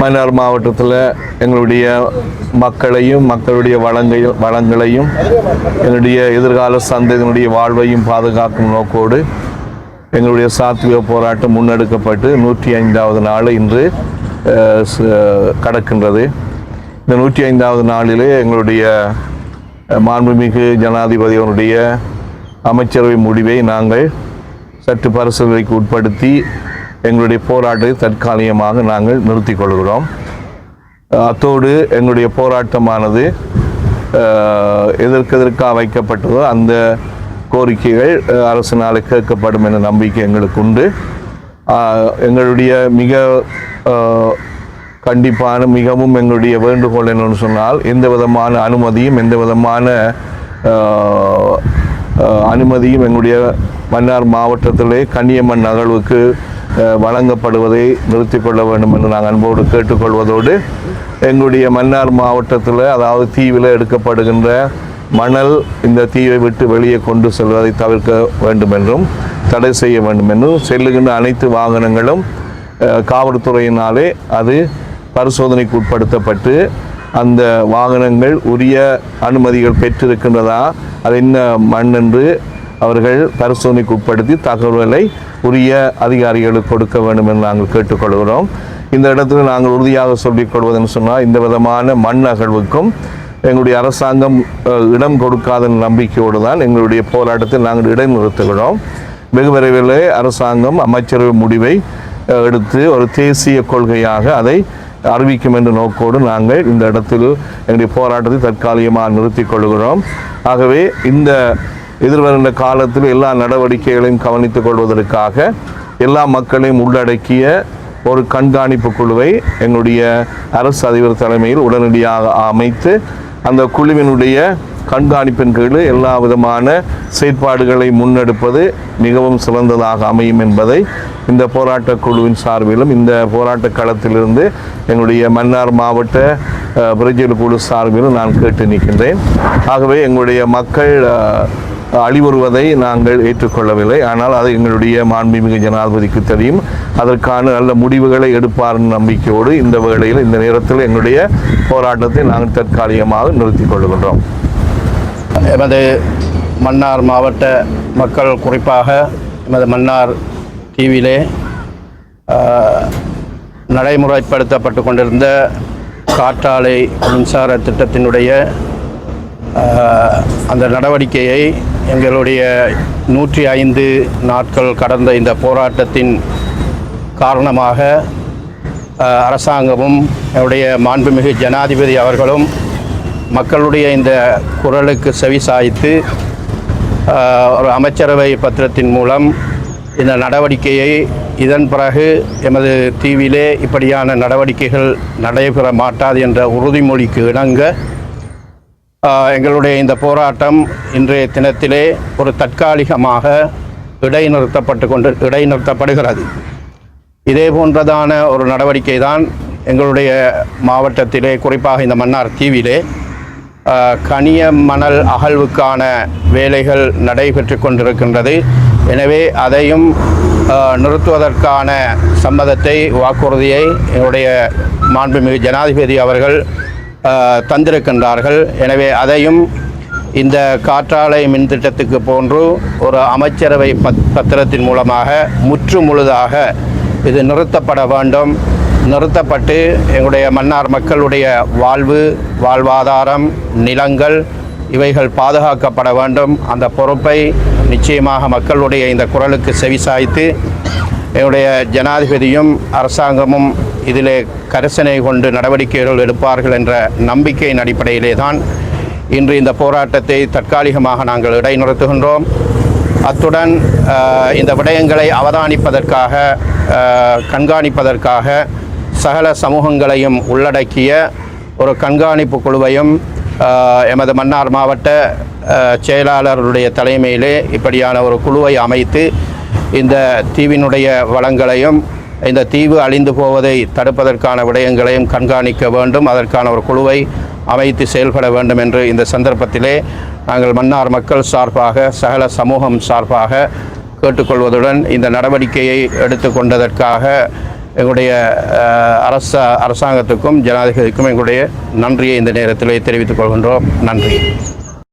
மன்னார் மாவட்டத்தில் எங்களுடைய மக்களையும் மக்களுடைய வளங்களையும் வளங்களையும் எங்களுடைய எதிர்கால சந்ததியினுடைய வாழ்வையும் பாதுகாக்கும் நோக்கோடு எங்களுடைய சாத்விக போராட்டம் முன்னெடுக்கப்பட்டு நூற்றி ஐந்தாவது நாள் இன்று கடக்கின்றது. இந்த நூற்றி ஐந்தாவது நாளிலே எங்களுடைய மாண்புமிகு ஜனாதிபதி அவருடைய அமைச்சரவை முடிவை நாங்கள் சற்று பரிசீலனைக்கு உட்படுத்தி எங்களுடைய போராட்டத்தை தற்காலிகமாக நாங்கள் நிறுத்திக் கொள்கிறோம். அத்தோடு எங்களுடைய போராட்டமானது எதற்கெதற்காக வைக்கப்பட்டதோ அந்த கோரிக்கைகள் அரசினால் கேட்கப்படும் என்ற நம்பிக்கை எங்களுக்கு உண்டு. எங்களுடைய மிக கண்டிப்பான மிகவும் எங்களுடைய வேண்டுகோள் என்னன்னு சொன்னால் எந்த விதமான அனுமதியும் எந்த விதமான அனுமதியும் எங்களுடைய மன்னார் மாவட்டத்திலே கன்னியம்மன் நகழ்வுக்கு வழங்கப்படுவதை நிறுத்திக் கொள்ள வேண்டும் என்று நாங்கள் அன்போடு கேட்டுக்கொள்வதோடு எங்களுடைய மன்னார் மாவட்டத்தில் அதாவது தீவில் எடுக்கப்படுகின்ற மணல் இந்த தீவை விட்டு வெளியே கொண்டு செல்வதை தவிர்க்க வேண்டும் என்றும் தடை செய்ய வேண்டும் என்றும் செல்லுகின்ற அனைத்து வாகனங்களும் காவல்துறையினாலே அது பரிசோதனைக்கு உட்படுத்தப்பட்டு அந்த வாகனங்கள் உரிய அனுமதிகள் பெற்றிருக்கின்றதா அது என்ன மண் என்று அவர்கள் பரிசோதனைக்கு உட்படுத்தி தகவல்களை உரிய அதிகாரிகளுக்கு கொடுக்க வேண்டும் என்று நாங்கள் கேட்டுக்கொள்கிறோம். இந்த இடத்துல நாங்கள் உறுதியாக சொல்லிக் கொள்வதுன்னு சொன்னால் இந்த விதமான மண் அகழ்வுக்கும் எங்களுடைய அரசாங்கம் இடம் கொடுக்காத நம்பிக்கையோடு தான் எங்களுடைய போராட்டத்தில் நாங்கள் இடைநிறுத்துகிறோம் வெகு விரைவிலே அரசாங்கம் அமைச்சரவை முடிவை எடுத்து ஒரு தேசிய கொள்கையாக அதை அறிவிக்கும் என்ற நோக்கோடு நாங்கள் இந்த இடத்தில் எங்களுடைய போராட்டத்தை தற்காலிகமாக நிறுத்திக் கொள்கிறோம். ஆகவே இந்த எதிர்வருகின்ற காலத்தில் எல்லா நடவடிக்கைகளையும் கவனித்துக் கொள்வதற்காக எல்லா மக்களையும் உள்ளடக்கிய ஒரு கண்காணிப்பு குழுவை என்னுடைய அரசு அதிபர் தலைமையில் உடனடியாக அமைத்து அந்த குழுவினுடைய கண்காணிப்பின் கீழ் எல்லா விதமான செயற்பாடுகளை முன்னெடுப்பது மிகவும் சிறந்ததாக அமையும் என்பதை இந்த போராட்ட குழுவின் சார்பிலும் இந்த போராட்ட களத்திலிருந்து எங்களுடைய மன்னார் மாவட்ட பிரஜல் குழு சார்பிலும் நான் கேட்டு நிற்கின்றேன். ஆகவே எங்களுடைய மக்கள் அழிவுறுவதை நாங்கள் ஏற்றுக்கொள்ளவில்லை. ஆனால் அது எங்களுடைய மாண்புமிகு ஜனாதிபதிக்கு தெரியும். அதற்கான நல்ல முடிவுகளை எடுப்பார் நம்பிக்கையோடு இந்த வேளையில் இந்த நேரத்தில் எங்களுடைய போராட்டத்தை நாங்கள் தற்காலிகமாக நிறுத்திக் கொள்கின்றோம். எமது மன்னார் மாவட்ட மக்கள் குறிப்பாக எமது மன்னார் தீவிலே நடைமுறைப்படுத்தப்பட்டு கொண்டிருந்த காற்றாலை மின்சார திட்டத்தினுடைய அந்த நடவடிக்கையை எங்களுடைய நூற்றி ஐந்து நாட்கள் கடந்த இந்த போராட்டத்தின் காரணமாக அரசாங்கமும் என்னுடைய மாண்புமிகு ஜனாதிபதி அவர்களும் மக்களுடைய இந்த குரலுக்கு செவி சாய்த்து ஒரு அமைச்சரவை பத்திரத்தின் மூலம் இந்த நடவடிக்கையை இதன் பிறகு எமது தீவிலே இப்படியான நடவடிக்கைகள் நடைபெற மாட்டாது என்ற உறுதிமொழிக்கு இணங்க எங்களுடைய இந்த போராட்டம் இன்றைய தினத்திலே ஒரு தற்காலிகமாக இடைநிறுத்தப்பட்டு கொண்டு இடைநிறுத்தப்படுகிறது இதே போன்றதான ஒரு நடவடிக்கை தான் எங்களுடைய மாவட்டத்திலே குறிப்பாக இந்த மன்னார் தீவிலே கனிய மணல் அகழ்வுக்கான வேலைகள் நடைபெற்று கொண்டிருக்கின்றது. எனவே அதையும் நிறுத்துவதற்கான சம்மதத்தை வாக்குறுதியை என்னுடைய மாண்புமிகு ஜனாதிபதி அவர்கள் தந்திருக்கின்றார்கள். எனவே அதையும் இந்த காற்றாலை மின் திட்டத்துக்கு போன்று ஒரு அமைச்சரவை பத் பத்திரத்தின் மூலமாக முற்று முழுதாக இது நிறுத்தப்பட வேண்டும். நிறுத்தப்பட்டு எங்களுடைய மன்னார் மக்களுடைய வாழ்வு வாழ்வாதாரம் நிலங்கள் இவைகள் பாதுகாக்கப்பட வேண்டும். அந்த பொறுப்பை நிச்சயமாக மக்களுடைய இந்த குரலுக்கு செவிசாய்த்து என்னுடைய ஜனாதிபதியும் அரசாங்கமும் இதிலே கரிசனை கொண்டு நடவடிக்கைகள் எடுப்பார்கள் என்ற நம்பிக்கையின் அடிப்படையிலே தான் இன்று இந்த போராட்டத்தை தற்காலிகமாக நாங்கள் இடைநிறுத்துகின்றோம். அத்துடன் இந்த விடயங்களை அவதானிப்பதற்காக கண்காணிப்பதற்காக சகல சமூகங்களையும் உள்ளடக்கிய ஒரு கண்காணிப்பு குழுவையும் எமது மன்னார் மாவட்ட செயலாளருடைய தலைமையிலே இப்படியான ஒரு குழுவை அமைத்து இந்த தீவினுடைய வளங்களையும் இந்த தீவு அழிந்து போவதை தடுப்பதற்கான விடயங்களையும் கண்காணிக்க வேண்டும். அதற்கான ஒரு குழுவை அமைத்து செயல்பட வேண்டும் என்று இந்த சந்தர்ப்பத்திலே நாங்கள் மன்னார் மக்கள் சார்பாக சகல சமூகம் சார்பாக கேட்டுக்கொள்வதுடன் இந்த நடவடிக்கையை எடுத்துக்கொண்டதற்காக எங்களுடைய அரச அரசாங்கத்துக்கும் ஜனாதிபதிக்கும் எங்களுடைய நன்றியை இந்த நேரத்தில் தெரிவித்துக் கொள்கின்றோம். நன்றி.